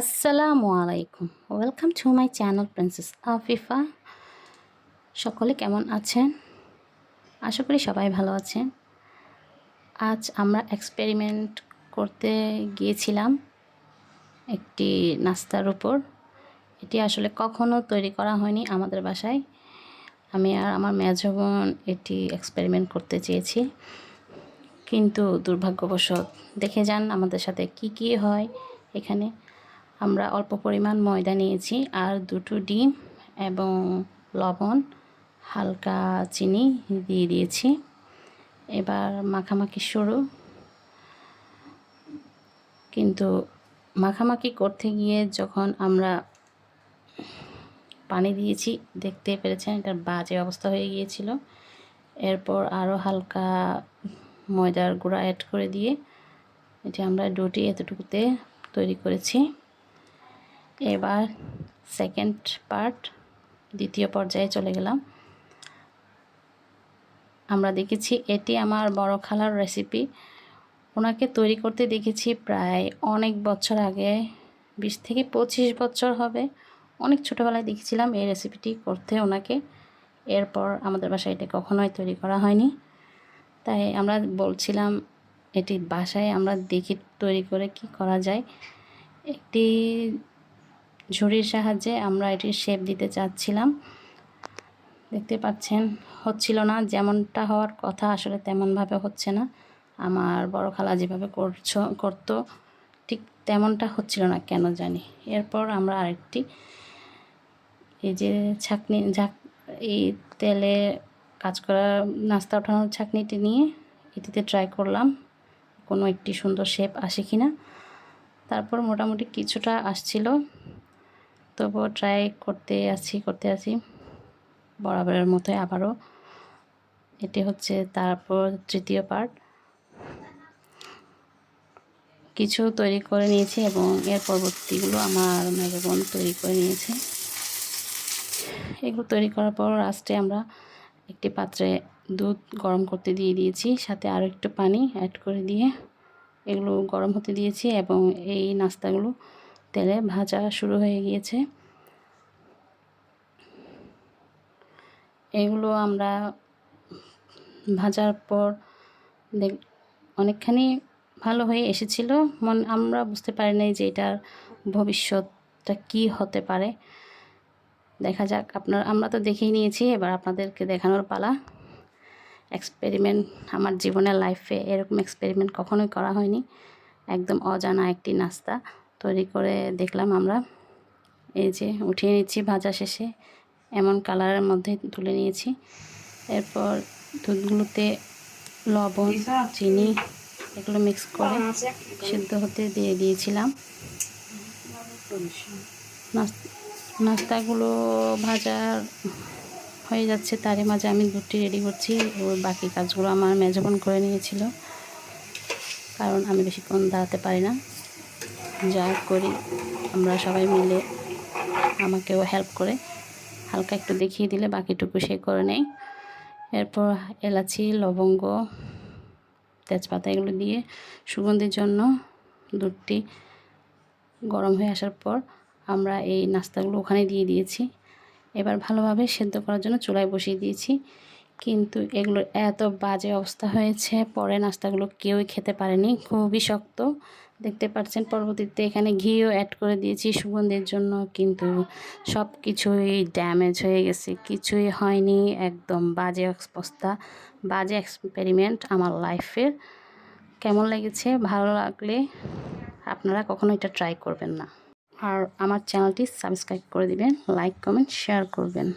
আসসালামু আলাইকুম। Welcome to my channel princess Afifa সকলে কেমন আছেন? আশা করি সবাই ভালো আছেন। আজ আমরা এক্সপেরিমেন্ট করতে গিয়েছিলাম একটি নাস্তার উপর। এটি আসলে কখনো তৈরি করা হয়নি আমাদের বাসায়। আমি আর আমার মেজো বোন এটি এক্সপেরিমেন্ট করতে চেয়েছি। কিন্তু দুর্ভাগ্যবশত, দেখে যান আমাদের সাথে কি কি হয় এখানে। আমরা অল্প পরিমাণ ময়দা নিয়েছি আর দুটো ডিম এবং লবণ, হালকা চিনি দিয়ে দিয়েছি। এবার মাখামাখি শুরু। কিন্তু মাখামাখি করতে গিয়ে যখন আমরা পানি দিয়েছি, দেখতে পেরেছেন এটার বাজে অবস্থা হয়ে গিয়েছিল। এরপর আরও হালকা ময়দার গুঁড়া অ্যাড করে দিয়ে, এটি আমরা ডোটি এতটুকুতে তৈরি করেছি। এবার সেকেন্ড পার্ট দ্বিতীয় পর্যায়ে চলে গেলাম। আমরা দেখেছি এটি আমার বড় খালার রেসিপি ওনাকে তৈরি করতে দেখেছি প্রায় অনেক বছর আগে, বিশ থেকে পঁচিশ বছর হবে। অনেক ছোটোবেলায় দেখেছিলাম এই রেসিপিটি করতে ওনাকে। এরপর আমাদের বাসায় এটা কখনোই তৈরি করা হয়নি। তাই আমরা বলছিলাম, এটি বাসায় আমরা দেখি তৈরি করে কি করা যায়? একটি ঝুড়ির সাহায্যে আমরা এটির শেপ দিতে চাচ্ছিলাম। দেখতে পাচ্ছেন, হচ্ছিল না, যেমনটা হওয়ার কথা আসলে তেমনভাবে হচ্ছে না। আমার বড় খালা যেভাবে করছ, করতো, ঠিক তেমনটা হচ্ছিল না, কেন জানি। এরপর আমরা আরেকটি, এই যে ছাকনি, ঝাঁক, এই তেলে কাজ করা নাস্তা ওঠানোর ছাকনিটি নিয়ে এটিতে ট্রাই করলাম। কোনো একটি সুন্দর শেপ আসে কি না তারপর মোটামুটি কিছুটা আসছিল। তবুও ট্রাই করতে আছি করতে আছি। বরাবরের মতোই আবারও। এটি হচ্ছে তারপর তৃতীয় পার্ট কিছু তৈরি করে নিয়েছি এবং এর পরবর্তীগুলো আমার মেজো বোন তৈরি করে নিয়েছে। এগুলো তৈরি করার পর লাস্টে আমরা একটি পাত্রে দুধ গরম করতে দিয়ে দিয়েছি, সাথে আরও একটু পানি অ্যাড করে দিয়ে এগুলো গরম হতে দিয়েছি এবং এই নাস্তাগুলো তেলে ভাজা শুরু হয়ে গিয়েছে। এগুলো আমরা ভাজার পর দেখ, অনেকখানি ভালো হয়ে এসেছিল। মন, আমরা বুঝতে পারি নাই যে এটার ভবিষ্যৎটা কি হতে পারে। দেখা যাক, আপনার, আমরা তো দেখেই নিয়েছি, এবার আপনাদেরকে দেখানোর পালা। এক্সপেরিমেন্ট আমার জীবনের লাইফে এরকম এক্সপেরিমেন্ট কখনোই করা হয়নি। একদম অজানা একটি নাস্তা। তৈরি করে দেখলাম আমরা। এই যে উঠিয়ে নিচ্ছি ভাজা শেষে। এমন কালারের মধ্যে তুলে নিয়েছি। এরপর দুধগুলোতে লবণ চিনি এগুলো মিক্স করে সিদ্ধ হতে দিয়ে দিয়েছিলাম। নাস্তাগুলো ভাজার হয়ে যাচ্ছে তারই মাঝে আমি দুধটি রেডি করছি। বাকি কাজগুলো আমার মেজবন করে নিয়েছিল। কারণ আমি বেশিক্ষণ দাঁড়াতে পারি না। যা করি, আমরা সবাই মিলে আমাকেও হেল্প করে। হালকা একটু দেখিয়ে দিলে বাকিটুকু সে করে নেয়। এরপর এলাচি, লবঙ্গ, তেজপাতা এগুলো দিয়ে সুগন্ধির জন্য দুধটি গরম হয়ে আসার পর আমরা এই নাস্তাগুলো ওখানে দিয়ে দিয়েছি। এবার ভালোভাবে সেদ্ধ করার জন্য চুলায় বসিয়ে দিয়েছি। কিন্তু এগুলোর এত বাজে অবস্থা হয়েছে, পরে নাস্তাগুলো কেউই খেতে পারেনি, খুবই শক্ত। দেখতে পাচ্ছেন, পরবর্তীতে এখানে ঘিও অ্যাড করে দিয়েছি সুগন্ধির জন্য, কিন্তু সব কিছুই ড্যামেজ হয়ে গেছে, কিছুই হয়নি, একদম বাজে অবস্থা, বাজে এক্সপেরিমেন্ট আমার লাইফের কেমন লেগেছে? ভালো লাগলে আপনারা কখনো এটা ট্রাই করবেন না। আর আমার চ্যানেলটি সাবস্ক্রাইব করে দিবেন লাইক কমেন্ট শেয়ার করবেন।